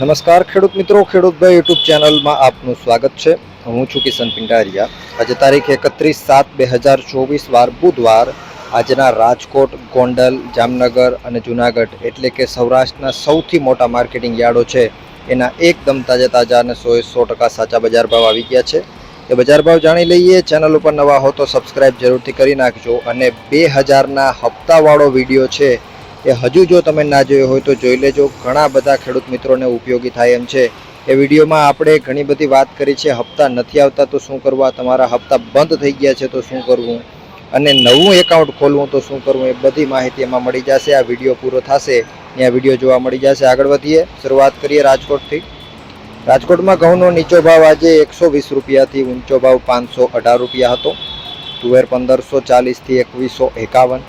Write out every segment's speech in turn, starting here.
નમસ્કાર ખેડૂત મિત્રો ખેડૂતભાઈ યુટ્યુબ ચેનલમાં આપનું સ્વાગત છે. હું છું કિશન પિંડારિયા. આજે તારીખ એકત્રીસ સાત બે હજાર ચોવીસ વાર બુધવાર આજના રાજકોટ, ગોંડલ, જામનગર અને જુનાગઢ એટલે કે સૌરાષ્ટ્રના સૌથી મોટા માર્કેટિંગ યાર્ડો છે. એના એકદમ તાજા તાજા અને સો સો ટકા સાચા બજાર ભાવ આવી ગયા છે. એ બજાર ભાવ જાણી લઈએ. ચેનલ ઉપર નવા હો તો સબસ્ક્રાઈબ જરૂરથી કરી નાખજો. અને બે હજારના હપ્તાવાળો વીડિયો છે એ હજુ જો તમે ના જોયો હોય તો જોઈ લેજો. ઘણા બધા ખેડૂત મિત્રોને ઉપયોગી થાય એમ છે. એ વિડીયોમાં આપણે ઘણી બધી વાત કરી છે. હપ્તા નથી આવતા તો શું કરવા? તમારા હપ્તા બંધ થઈ ગયા છે તો શું કરવું? અને નવું એકાઉન્ટ ખોલવું તો શું કરવું? એ બધી માહિતી એમાં મળી જશે. આ વીડિયો પૂરો થશે. ત્યાં વીડિયો જોવા મળી જશે. આગળ વધીએ. શરૂઆત કરીએ રાજકોટથી. રાજકોટમાં ઘઉંનો નીચો ભાવ આજે એકસો વીસ રૂપિયાથી ઊંચો ભાવ પાંચસો અઢાર રૂપિયા હતો. તુવેર પંદરસો ચાલીસથી એકવીસો એકાવન.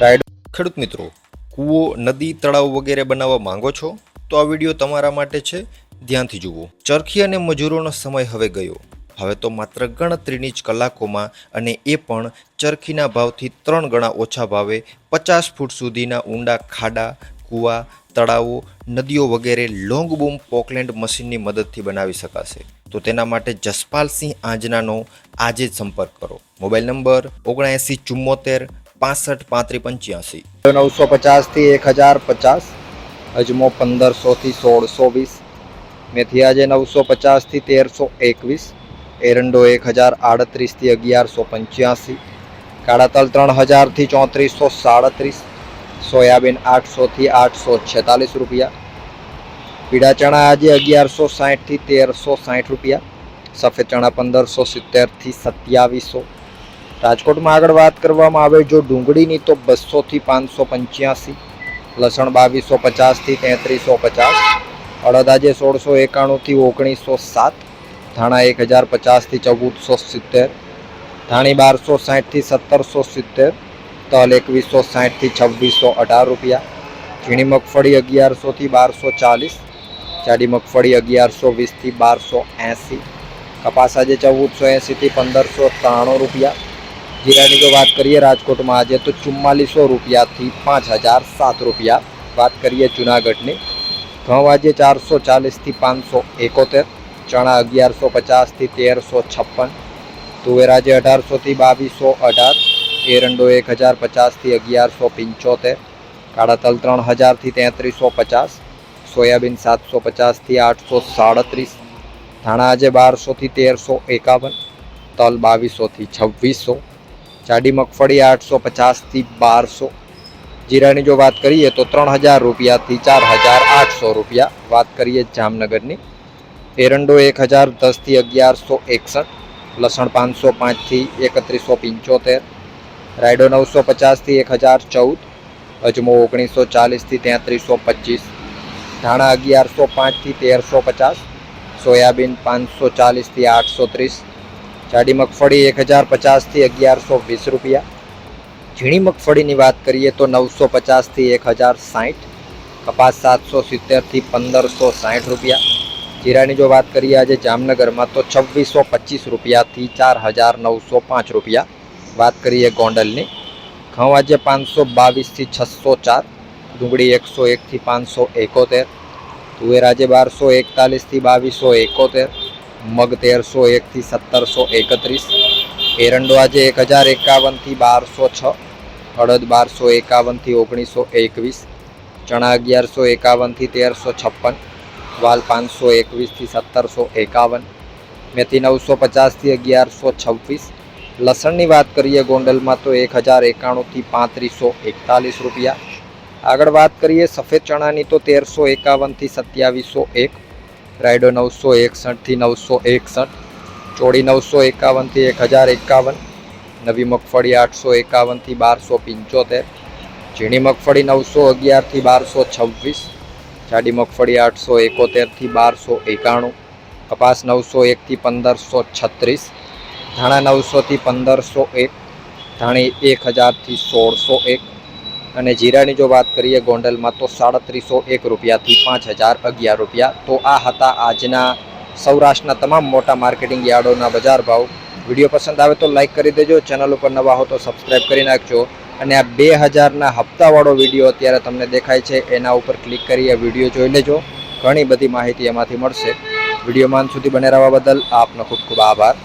રાઈડ ખેડૂત મિત્રો કૂવો, નદી, તળાવ વગેરે બનાવવા માંગો છો, તો આ વીડિયો તમારા માટે છે. ધ્યાનથી જુઓ. ચરખી અને મજૂરોનો સમય હવે ગયો. હવે તો માત્ર ગણતરીની જ કલાકોમાં અને એ પણ ચરખીના ભાવથી ત્રણ ગણા ઓછા ભાવે પચાસ ફૂટ સુધીના ઊંડા ખાડા, કૂવા, તળાવો, નદીઓ વગેરે લોંગ બૂમ પોકલેન્ડ મશીનની મદદથી બનાવી શકાશે. તો તેના માટે જસપાલસિંહ આંજનાનો આજે જ સંપર્ક કરો. મોબાઈલ નંબર ઓગણએંસી ચુમ્મોતેર પાસઠ પાંત્રી પંચ્યાસી. નવસો પચાસથી એક હજાર પચાસ, અજમો પંદરસોથી સોળસો વીસ મેથી આજે નવસો પચાસથી તેરસો એકવીસ, એરંડો એક હજાર આડત્રીસથી અગિયારસો પંચ્યાસી કાળા તલ ત્રણ હજારથી ચોત્રીસો સાડત્રીસ, સોયાબીન આઠસોથી આઠસો છેતાલીસ રૂપિયા પીળા ચણા આજે અગિયારસો સાહીઠથી તેરસો સાહીઠ રૂપિયા, સફેદ ચણા પંદરસો સિત્તેરથી સત્યાવીસો રાજકોટમાં આગળ વાત કરવામાં આવે, જો ડુંગળીની તો બસોથી પાંચસો પંચ્યાસી, લસણ બાવીસો પચાસથી તેત્રીસો પચાસ, અડદ આજે સોળસો એકાણુંથી ઓગણીસો સાત, ધાણા એક હજાર પચાસથી ચૌદસો સિત્તેર, ધાણી બારસો સાહીઠથી સત્તરસો સિત્તેર, તલ એકવીસો સાહીઠથી છવ્વીસો અઢાર રૂપિયા, ઝીણી મગફળી અગિયારસોથી બારસો ચાલીસ, જાડી મગફળી અગિયારસો વીસથી બારસો એંસી, કપાસ આજે ચૌદસો એંસીથી પંદરસો ત્રાણું રૂપિયા જીરાની જો વાત કરીએ રાજકોટમાં આજે તો ચુમ્માલીસો રૂપિયાથી પાંચ હજાર સાત રૂપિયા. વાત કરીએ જુનાગઢની. ઘઉં આજે ચારસો ચાલીસથી પાંચસો એકોતેર, ચણા અગિયારસો પચાસથી તેરસો છપ્પન, તુવેર આજે અઢારસોથી બાવીસો અઢાર, એરંડો એક હજાર પચાસથી અગિયારસો પંચોતેર, કાળા તલ ત્રણ હજારથી તેત્રીસો પચાસ, સોયાબીન સાતસો પચાસથી આઠસો સાડત્રીસ, ધાણા આજે બારસોથી તેરસો એકાવન, તલ બાવીસોથી છવ્વીસો જાડી મગફળી આઠસો પચાસથી બારસો. જીરાની જો વાત કરીએ તો ત્રણ હજાર રૂપિયાથી ચાર હજાર આઠસો રૂપિયા. વાત કરીએ જામનગરની. એરંડો એક હજાર દસથી અગિયારસો એકસઠ. લસણ પાંચસો પાંચથી એકત્રીસો પંચોતેર. રાયડો નવસો પચાસથી એક હજાર ચૌદ. અજમો ઓગણીસો ચાલીસથી તેત્રીસો પચીસ. ધાણા અગિયારસો પાંચથી તેરસો પચાસ. સોયાબીન પાંચસો ચાલીસથી આઠસો ત્રીસ. જાડી મગફળી એક હજાર પચાસથી અગિયારસો વીસ રૂપિયા. ઝીણી મગફળીની વાત કરીએ તો નવસો પચાસથી એક હજાર સાઠ કપાસ સાતસો સિત્તેરથી પંદરસો સાઠ રૂપિયા. જીરાની જો વાત કરીએ આજે જામનગરમાં તો છવ્વીસો પચીસ રૂપિયાથી ચાર હજાર નવસો પાંચ રૂપિયા. વાત કરીએ ગોંડલની. ઘઉં આજે પાંચસો બાવીસથી છસો ચાર, ડુંગળી એકસો એકથી પાંચસો એકોતેર, તુવેર આજે બારસો એકતાલીસથી બાવીસો એકોતેર મગ તેરસો એકથી સત્તરસો એકત્રીસ. એરંડો આજે એક હજાર એકાવનથી બારસો છ. અડદ બારસો એકાવનથી ઓગણીસો એકવીસ. ચણા અગિયારસો એકાવનથી તેરસો છપ્પન. વાલ પાંચસો એકવીસથી સત્તરસો એકાવન. મેથી નવસો પચાસથી અગિયારસો છવ્વીસ. લસણની વાત કરીએ ગોંડલમાં તો એક હજાર એકાણુંથી પાંત્રીસો એકતાલીસ રૂપિયા. આગળ વાત કરીએ સફેદ ચણાની તો તેરસો એકાવનથી સત્યાવીસો એક. રાયડો નવસો એકસઠથી નવસો એકસઠ, ચોળી નવસો એકાવનથી એક હજાર એકાવન, નવી મગફળી આઠસો એકાવનથી બારસો પંચોતેર, ઝીણી મગફળી નવસો અગિયારથી બારસો છવ્વીસ, જાડી મગફળી આઠસો એકોતેરથી બારસો એકાણું, કપાસ નવસો એકથી પંદરસો છત્રીસ, ધાણા નવસોથી પંદરસો એક, ધાણી એક હજારથી સોળસો એક અને જીરાની જો વાત કરીએ ગોંડલમાં, તો સાડત્રીસો એક રૂપિયાથી પાંચ હજાર અગિયાર રૂપિયા. તો આ હતા આજના સૌરાષ્ટ્રના તમામ મોટા માર્કેટિંગ યાર્ડોના બજાર ભાવ. વીડિયો પસંદ આવે તો લાઇક કરી દેજો, ચેનલ ઉપર નવા હો તો સબસ્ક્રાઈબ કરી નાખજો. અને આ બે હજારના હપ્તાવાળો વીડિયો અત્યારે તમને દેખાય છે, એના ઉપર ક્લિક કરી આ વીડિયો જોઈ લેજો. ઘણી બધી માહિતી એમાંથી મળશે. વિડીયોમાં સુધી બને રહેવા બદલ આપનો ખૂબ ખૂબ આભાર.